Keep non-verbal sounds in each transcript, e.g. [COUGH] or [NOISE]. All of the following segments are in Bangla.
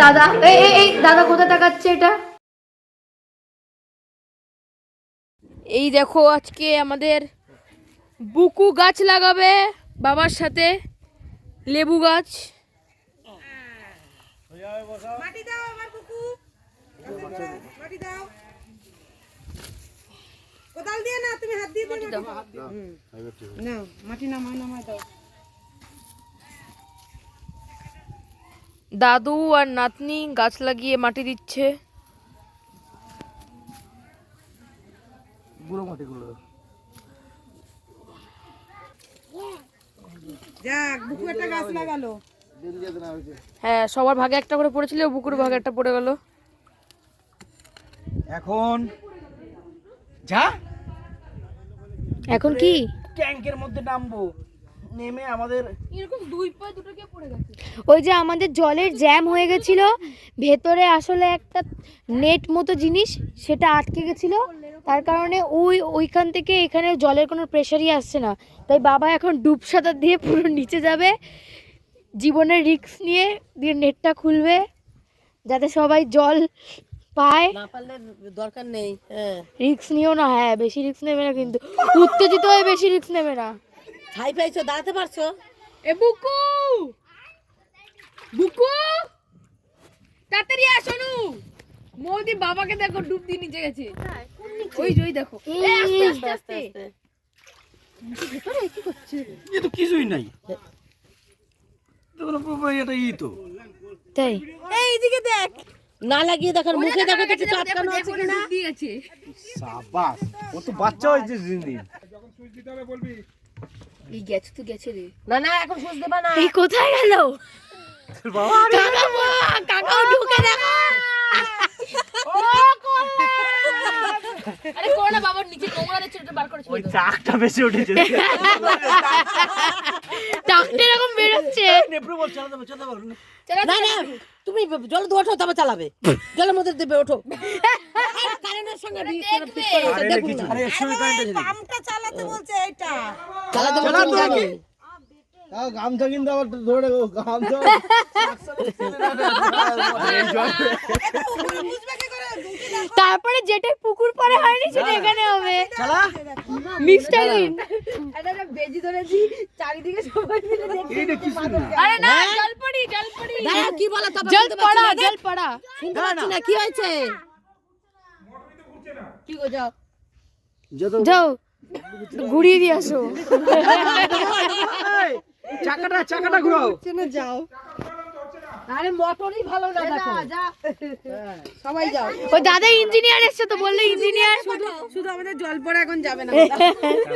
দাদা এই এই এই দাদা কোথায় তাকাচ্ছে এটা? এই দেখো আজকে আমাদের বুকু গাছ লাগাবে বাবার সাথে লেবু গাছ। মাটি দাও আমার কুকু। মাটি দাও। কোদাল দিয়ে না তুমি হাত দিয়ে মাটি দাও। না মাটি নামাই নামাই দাও। দাদু আর নাতনি গাছ লাগিয়ে মাটি দিচ্ছে। যাক বুকু একটা গাছ লাগালো। হ্যাঁ সবার ভাগে একটা করে পড়েছিল বুকুর ভাগে একটা পড়ে গেল। এখন যা। এখন কি? ট্যাঙ্কের মধ্যে নামবো। নেমে আমাদের ওই যে আমাদের জলের জ্যাম হয়ে গেছিল ভেতরে আসলে একটা নেট মতো জিনিস সেটা আটকে গেছিল। তার কারণে ওই ওইখান থেকে এখানে জলের কোনো প্রেশারই আসছে না। তাই বাবা এখন ডুব সাঁতার দিয়ে পুরো নিচে যাবে। জীবনের রিস্ক নিয়ে দিয়ে নেটটা খুলবে যাতে সবাই জল পায়। না পারলে দরকার নেই হ্যাঁ। রিস্ক নিও না হ্যাঁ বেশি রিস্ক নেবে না কিন্তু। উত্তেজিত হয়ে বেশি রিস্ক নেবে না। ছাই পাইছো দাঁড়াতে পারছ? এ বুকু! বুকু! তাড়াতাড়ি আসো নু মোদি বাবাকে দেখো ডুব দিয়ে নিচে গেছে। ওই ওই দেখো। এ, আস্তে আস্তে আস্তে এ তো কিছুই নাই। তো কোনো প্রপার এটা ই তো। তাই? এইদিকে দেখ। না লাগিয়ে দেখার মুখে দেখো তো কিছু আটকানো আছে গেছে। সাবাস ও তো বাচ্চা হয়েছে দিন দিন। এই গেছে তো গেছে রে। না না এখন সুচ দেবা না। এই কোথায় গেল? বাবা। কাকা ঢুকে দেখো আরে করো বাবার নিচে নোংরা দিচ্ছে ওটা বার করে ওই চাকটা বেশি উঠেছে। টাকটা এরকম বেরোচ্ছে বল চালাতে পারো চালাতে পারো না না তুমি জল দিয়ে ওঠো তবে চালাবে। জলের মধ্যে দেবে ওঠো। [LAUGHS] কারেন্টের সঙ্গে দেখুন আরে একশো কারেন্ট আছে পাম্পটা চালাতে বলছে এটা চালাতে বলছে। গামছা কিন্তু আবার ধরে গামছা। তারপরে যেটা পুকুর পরে হয়নি সেটা এখানে হবে। বেজি ধরেছি চারিদিকে সবাই মিলে দেখছে আরে না জল পড়ি জল পড়ি কি বলো তবে জল পড়া জল পড়া। শুনতে পাচ্ছি না কি হয়েছে? কি গো যাও। যাও ঘুরিয়ে দিয়ে আসো। চাকাটা চাকাটা ঘুরাও। চেনে যাও। আরে মোটরই ভালো না দেখো। সবাই যাও। ওই দাদা ইঞ্জিনিয়ার এসছে তো বললে ইঞ্জিনিয়ার। শুধু আমাদের জল পড়া এখন যাবে না।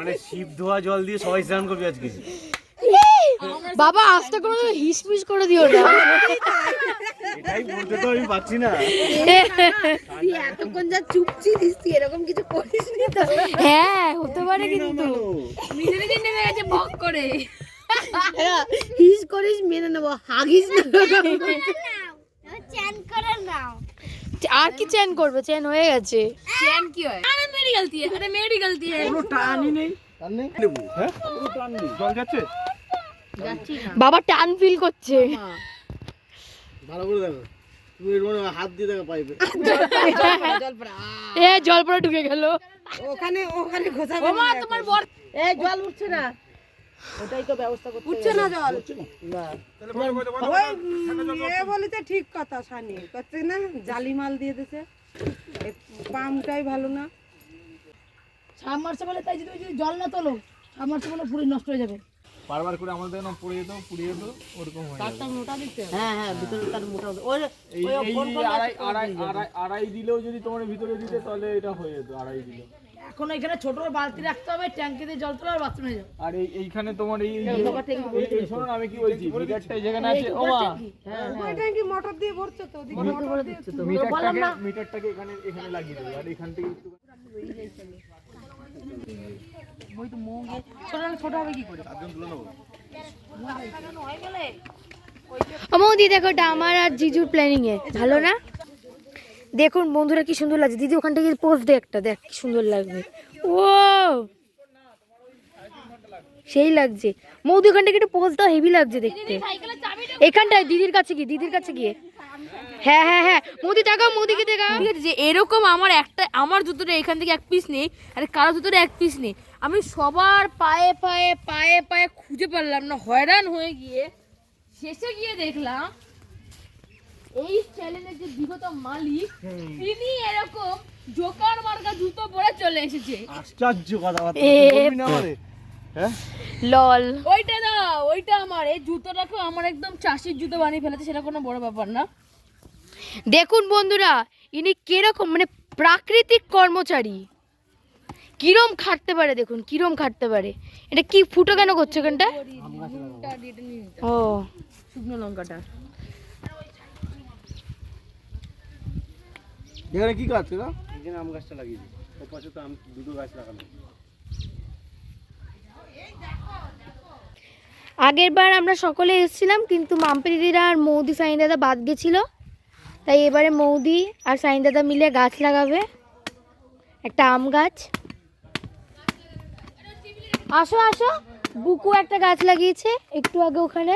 মানে শিব ধোয়া জল দিয়ে সবাই স্নান করবে আজকে। বাবা আস্তে করে হিস মিস করে দিও না। এটাই বলতে তো আমি পাচ্ছি না। তুই এতক্ষণ যা চুপচি দিচ্ছি এরকম কিছু করিস নি তো। হ্যাঁ হতে পারে কিন্তু। নিজে নিজে নেমে গেছে বক করে। হিস করিস মেনে হাগিস [LAUGHS] আর কি চ্যান করবে? হয়ে গেছে। কি হয়? আরে মেরি গলতি আরে মেরি গলতি কোনো টানই নেই। টান নেই হ্যাঁ? কোনো টান নেই। জল যাচ্ছে? বাবা টান ফিল করছে। ভালো করে দেখো। তুমি এর মনে হাত দিয়ে দেখো পাইবে [LAUGHS] এ জল পড়া ঢুকে গেল। ওখানে ওখানে ঘোষা ও মা তোমার বর এ জল উঠছে না। ওটাই তো ব্যবস্থা করতে উঠছে না জল? না। ওই এ ঠিক কথা সানি। করছে না? জালি মাল দিয়ে দিছে। পাম্পটাই ভালো না। সাবমার্সিবলে তাই যদি জল না তোলো সাবমার্সিবলে পুরো নষ্ট হয়ে যাবে। বারবার করে আমাদের না পড়ে যেত পুড়ে যেত ওরকম হয় তারটা মোটা দিতে হ্যাঁ হ্যাঁ ভিতরে তার মোটা ওই ওই আড়াই আড়াই আড়াই আড়াই দিলেও যদি তোমার ভিতরে দিতে তাহলে এটা হয়ে যেত আড়াই দিলে এখন এখানে ছোট বালতি রাখতে হবে ট্যাঙ্কি দিয়ে জল তোলা আর বাথরুমে যাও। আর এইখানে তোমার এই শোনো আমি কি বলছি মিটারটা যেখানে আছে? ও মা। হ্যাঁ হ্যাঁ। ওইটা মোটর দিয়ে ভরছে তো ওদিকে মোটর দিয়ে মিটারটাকে মিটারটাকে এখানে এখানে লাগিয়ে দেবো আর এখান থেকে একটু ছোট ছোট হবে কি করে আমৌদি দেখো এটা আমার আর জিজুর প্ল্যানিং এ ভালো না? দেখুন বন্ধুরা কি সুন্দর লাগছে। দিদি ওখান থেকে পোস্ট দে একটা দেখ কি সুন্দর লাগবে। ও সেই লাগছে। মৌদি ওখান থেকে একটু পোজ দাও হেভি লাগছে দেখতে। এখানটায় দিদির কাছে গিয়ে দিদির কাছে গিয়ে। হ্যাঁ হ্যাঁ হ্যাঁ। মোদি মোদিকে দেখাও। ঠিক আছে যে এরকম আমার একটা আমার জুতোটা এখান থেকে এক পিস নেই আর কারও জুতোটা এক পিস নেই। আমি সবার পায়ে পায়ে পায়ে পায়ে খুঁজে পারলাম না হয়রান হয়ে গিয়ে শেষে গিয়ে দেখলাম এই চ্যানেলের যে বিগত মালিক তিনি এরকম জোকার মার্কা জুতো পরে চলে এসেছে। আশ্চর্য আমারে? হ্যাঁ? লল। ওইটা না ওইটা আমার। এই জুতোটাকে আমার একদম চাষির জুতো বানিয়ে ফেলেছে সেটা কোনো বড় ব্যাপার না। দেখুন বন্ধুরা ইনি কীরকম মানে প্রাকৃতিক কর্মচারী। কিরম খাটতে পারে দেখুন কিরম খাটতে পারে। এটা কি ফুটো কেন করছে এখানটা ও। শুকনো লঙ্কাটা। এখানে কি গাছ না এখানে আম গাছটা লাগিয়েছি ওর পাশে তো আম দুটো গাছ লাগানো। আগের বার আমরা সকলে এসেছিলাম কিন্তু মাম্পি দিদিরা আর মৌদি সাইন দাদা বাদ গেছিল। তাই এবারে মৌদি আর সাইন দাদা মিলে গাছ লাগাবে। একটা আম গাছ। আসো আসো। বুকু একটা গাছ লাগিয়েছে একটু আগে ওখানে।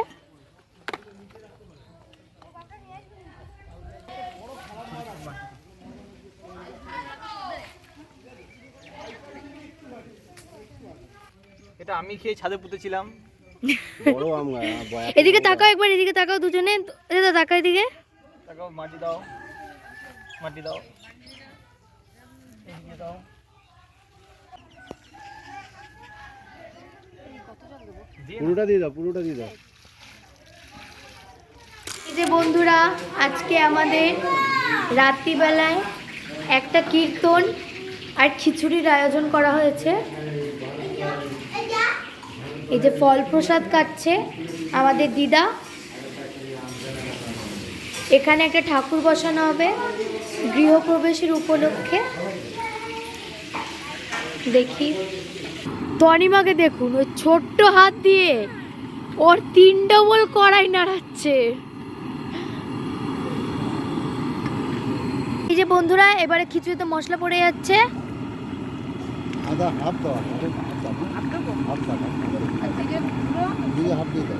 এটা আমি খেয়ে ছাদে পুঁতেছিলাম। বড় আম এদিকে তাকাও একবার এদিকে তাকাও দুজনে। দাদা তাকাও এদিকে। তাকে মাটি দাও। মাটি দাও। এদিকে দাও। পুরোটা দিয়ে দাও পুরোটা দিয়ে দাও। এই যে বন্ধুরা আজকে আমাদের রাত্রিবেলায় একটা কীর্তন আর খিচুড়ির আয়োজন করা হয়েছে। এই যে ফল প্রসাদ কাটছে আমাদের দিদা। এখানে একটা ঠাকুর বসানো হবে গৃহপ্রবেশের উপলক্ষে। দেখি। তনিমাকে দেখুন, ওই ছোট্ট হাত দিয়ে ওর তিন ডবল কড়াই নাড়াচ্ছে। এই যে বন্ধুরা, এবারে খিচুড়িতে মশলা পড়ে যাচ্ছে। হাফ দাও হাফ দিয়ে হাফ দিয়ে দাও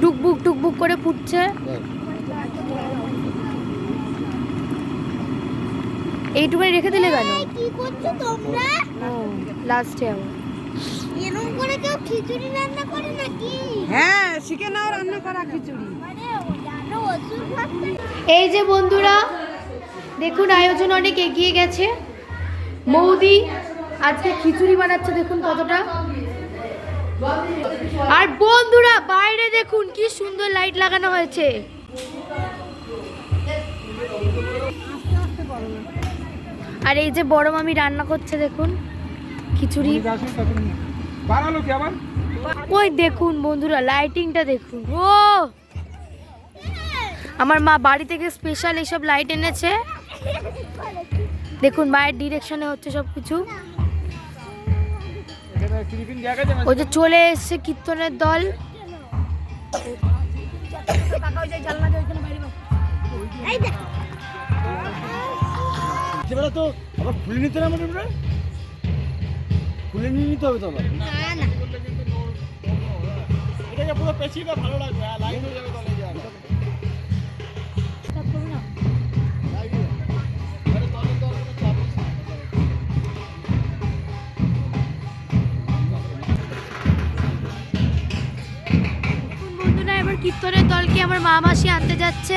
টুকবুক টুকবুক করে ফুটছে। এইটুকুনি রেখে দিলে কেন? কি করছ তোমরা? লাস্টে আবার। এরকম করে কেউ খিচুড়ি রান্না করে নাকি? হ্যাঁ শিখে নাও রান্না করা খিচুড়ি। মানে এই যে বন্ধুরা দেখুন, আয়োজন অনেক এগিয়ে গেছে। মৌদি আজকে খিচুড়ি বানাচ্ছে, দেখুন কতটা। আর বন্ধুরা, বাইরে দেখুন, কি সুন্দর লাইট লাগানো হয়েছে। আর এই যে বড় মামি রান্না করছে, দেখুন, খিচুড়ি। ওই দেখুন বন্ধুরা লাইটিংটা দেখুন। ও! আমার মা বাড়ি থেকে স্পেশাল এইসব লাইট এনেছে। দেখুন মায়ের ডিরেকশনে হচ্ছে সব কিছু ওই যে চলে এসছে কীর্তনের দল। তো আবার খুলে নিতে না মানে খুলে নিয়ে নিতে হবে তো আবার। এটাকে পুরো পেঁচিয়ে ভালো লাগবে লাইন হয়ে যাবে কীর্তনের দলকে আমার মা মাসি আনতে যাচ্ছে।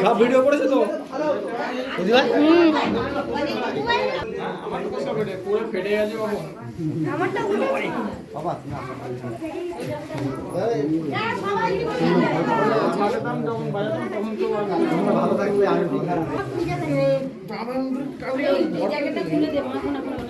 সব ভিডিও করেছে তো? পুরো ফেটে গেছে। বাবু ভালো থাকব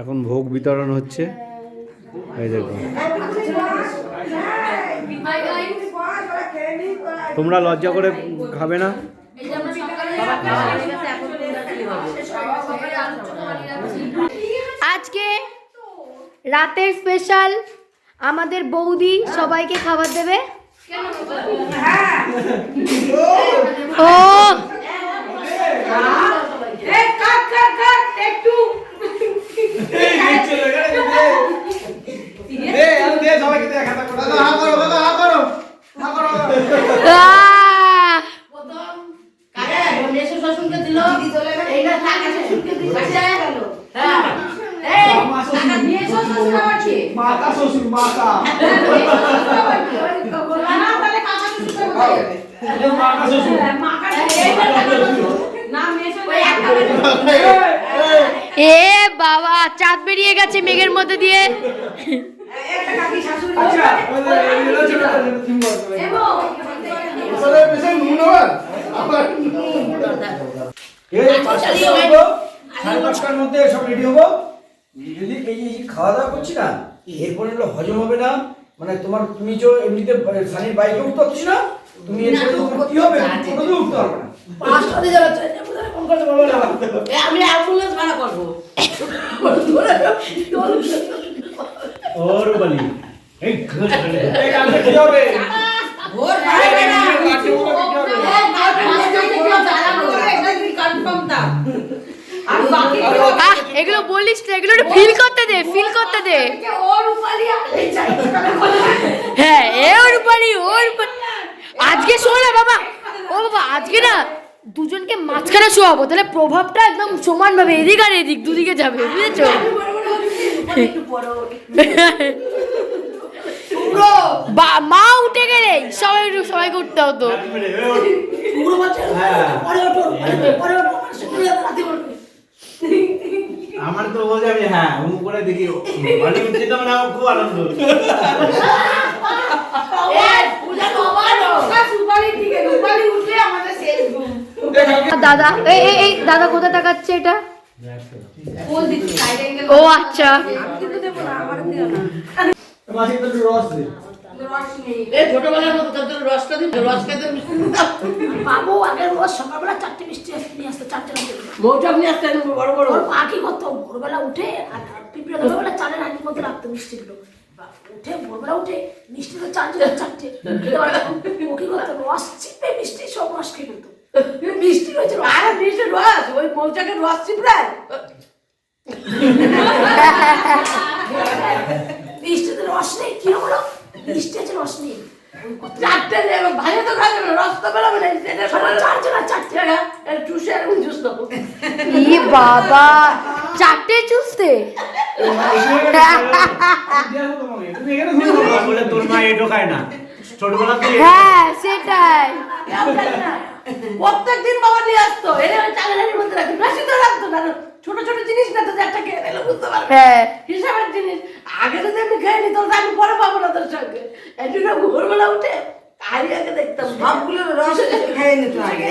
এখন ভোগ বিতরণ হচ্ছে। তোমরা লজ্জা করে খাবে না? আজকে রাতের স্পেশাল আমাদের বৌদি সবাইকে খাবার দেবে। ও আহ! এই পাঁচটা হব? সাড়ে পাঁচটার মধ্যে সব রেডি হব? যদি এই এই খাওয়া দাওয়া করছি না এরপরে হলো হজম হবে না। মানে তোমার তুমি যে এমনিতে সানির বাইকে উঠতে পারছিস না তুমি এরপরে তোমার কি হবে? টোটোতে উঠতে পারবে না। পাঁচটাতে যারা ফোন করতে পারব না। আমি অ্যাম্বুলেন্স ভাড়া করব। ওর বলি। এই এই কালকে কি হবে? ভোর আর বাকি আহ এগুলো বলিস না এগুলো একটু ফিল করতে দে ফিল করতে দে। ওর উপালি আমি চাই হ্যাঁ এ ওর বাড়ি ওর আজকে শোনো না বাবা ও বাবা আজকে না দুজনকে মাঝখানে শোয়াবো তাহলে প্রভাবটা একদম সমান ভাবে এদিক আর এদিক দুদিকে যাবে বুঝেছ? বা মা উঠে গেলে সবাই সবাইকে উঠতে হতো। আমার তো বলছে আমি হ্যাঁ করে দেখি মানে যেটা মানে আমার খুব আনন্দ দাদা এই এই এই দাদা কোথায় তাকাচ্ছে এটা? ও আচ্ছা। একটু রস দে ছোটবেলার মতো তার জন্য রসটা দিন রস খেতে মিষ্টি দিন দাও। বাবু আগের রোজ সকালবেলা চারটে মিষ্টি নিয়ে আসতো চারটে মৌচাক নিয়ে আসতেন বড় বড়। ওর মা ভোরবেলা উঠে আর পিঁপড়ে ধরবেলা চালের হাঁড়ির মধ্যে রাখতো মিষ্টিগুলো উঠে ভোরবেলা উঠে মিষ্টি তো চার চারটে। খেতে পারতো না। ও কি করতো? রস চিপে মিষ্টি সব রস খেয়ে ফেলতো। মিষ্টি রয়েছে আর মিষ্টি রস ওই মৌচাকের রস চিপড়ায়। [LAUGHS] মিষ্টিতে রস নেই কি হলো? মিষ্টি আছে রস নেই। চারটে ভাই তো খাবে না রস তো বেরোবে না এটা সবার চারজন আর চারটে টাকা চুষে এরকম জুস দেবো। ই বাবা চারটে চুষতে তুমি এখানে ঘুরে বলে তোর মা এটো খায় না। ছোটবেলা হ্যাঁ সেটাই প্রত্যেক দিন বাবা নিয়ে আসতো চালের হাঁড়ির মধ্যে রাখতো তো রাখতো না। ছোট ছোট জিনিস না তো একটা খেয়ে নিলে বুঝতে পারবে? হ্যাঁ। হিসাবের জিনিস। আগে যদি আমি খেয়ে নিত তাহলে আমি পরে পাবো না তোর সঙ্গে। এই জন্য ভোরবেলা উঠে আগে দেখতাম। সবগুলো রস [LAUGHS] খেয়ে নিত আগে।